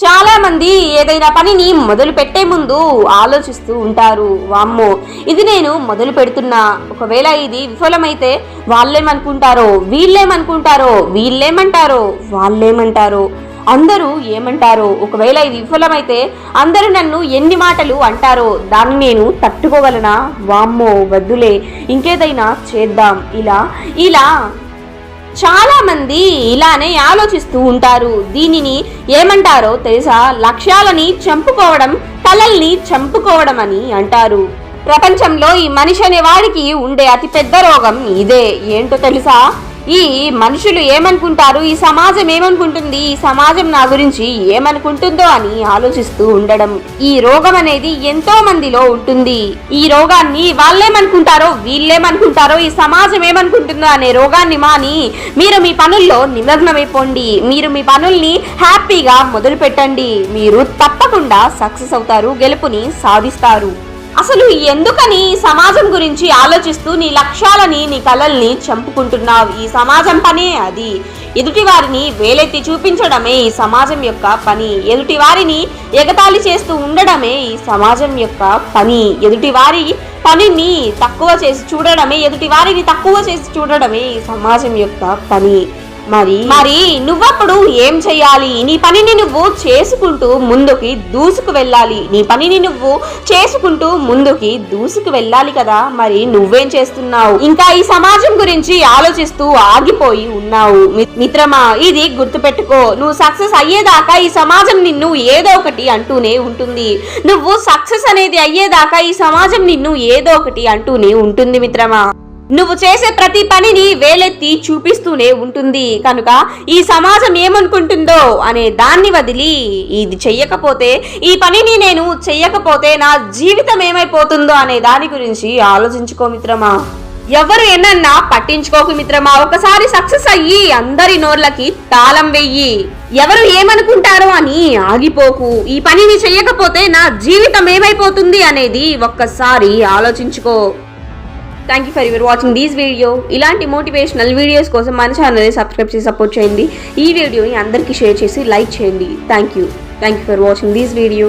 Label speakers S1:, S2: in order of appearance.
S1: చాలా మంది ఏదైనా పనిని మొదలు పెట్టే ముందు ఆలోచిస్తూ ఉంటారు. వామ్మో ఇది నేను మొదలు పెడుతున్నా. ఒకవేళ ఇది విఫలమైతే వాళ్ళేమనుకుంటారో వీళ్ళేమనుకుంటారో వీళ్ళేమంటారో వాళ్ళేమంటారో అందరూ ఏమంటారో ఒకవేళ ఇది విఫలమైతే అందరూ నన్ను ఎన్ని మాటలు అంటారో దాన్ని నేను తట్టుకోగలనా? వామ్మో వద్దులే ఇంకేదైనా చేద్దాం. ఇలా ఇలా చాలామంది ఇలానే ఆలోచిస్తూ ఉంటారు. దీనిని ఏమంటారో తెలుసా? లక్ష్యాలని చంపుకోవడం కలల్ని చంపుకోవడం అని అంటారు. ప్రపంచంలో ఈ మనిషి అనే వాడికి ఉండే అతిపెద్ద రోగం ఇదే. ఏంటో తెలుసా? ఈ మనుషులు ఏమనుకుంటారు? ఈ సమాజం ఏమనుకుంటుంది? ఈ సమాజం నా గురించి ఏమనుకుంటుందో అని ఆలోచిస్తూ ఉండడం. ఈ రోగం అనేది ఎంతో మందిలో ఉంటుంది. ఈ రోగాన్ని వాళ్ళేమనుకుంటారో వీళ్ళేమనుకుంటారో ఈ సమాజం ఏమనుకుంటుందో అనే రోగాన్ని మాని మీరు మీ పనుల్లో నిమగ్నమైపోండి. మీరు మీ పనుల్ని హ్యాపీగా మొదలు పెట్టండి మీరు తప్పకుండా సక్సెస్ అవుతారు గెలుపుని సాధిస్తారు. అసలు ఎందుకని ఈ సమాజం గురించి ఆలోచిస్తూ నీ లక్ష్యాలని నీ కలల్ని చంపుకుంటున్నావు? ఈ సమాజం పనే అది. ఎదుటి వారిని వేలెత్తి చూపించడమే ఈ సమాజం యొక్క పని. ఎదుటి వారిని ఎగతాళి చేస్తూ ఉండడమే ఈ సమాజం యొక్క పని. ఎదుటి వారి పనిని తక్కువ చేసి చూడడమే ఎదుటి వారిని తక్కువ చేసి చూడడమే ఈ సమాజం యొక్క పని. మరి? మరి నువ్వప్పుడు ఏం చెయ్యాలి? నీ పనిని నువ్వు చేసుకుంటూ ముందుకి దూసుకు వెళ్ళాలి. నీ పనిని నువ్వు చేసుకుంటూ ముందుకి దూసుకు వెళ్ళాలి కదా? మరి నువ్వేం చేస్తున్నావు? ఇంకా ఈ సమాజం గురించి ఆలోచిస్తూ ఆగిపోయి ఉన్నావు. మి- మిత్రమా ఇది గుర్తుపెట్టుకో. నువ్వు సక్సెస్ అయ్యేదాకా ఈ సమాజం నిన్ను ఏదో ఒకటి అంటూనే ఉంటుంది. నువ్వు సక్సెస్ అనేది అయ్యేదాకా ఈ సమాజం నిన్ను ఏదో ఒకటి అంటూనే ఉంటుంది మిత్రమా. నువ్వు చేసే ప్రతి పనిని వేలెత్తి చూపిస్తూనే ఉంటుంది. కనుక ఈ సమాజం ఏమనుకుంటుందో అనే దాన్ని వదిలి ఇది చెయ్యకపోతే ఈ పనిని నేను చెయ్యకపోతే నా జీవితం ఏమైపోతుందో అనే దాని గురించి ఆలోచించుకో మిత్రమా. ఎవరు ఎన్నన్నా పట్టించుకోకు మిత్రమా. ఒకసారి సక్సెస్ అయ్యి అందరి నోర్లకి తాళం వెయ్యి. ఎవరు ఏమనుకుంటారో అని ఆగిపోకు. ఈ పనిని చెయ్యకపోతే నా జీవితం ఏమైపోతుంది అనేది ఒక్కసారి ఆలోచించుకో. Thank you for your watching these video ఇలాంటి మోటివేషనల్ వీడియోస్ కోసం మన ఛానల్ని సబ్స్క్రైబ్ చేసి సపోర్ట్ చేయండి. ఈ వీడియోని అందరికీ షేర్ చేసి లైక్ చేయండి. Thank you thank you for watching these video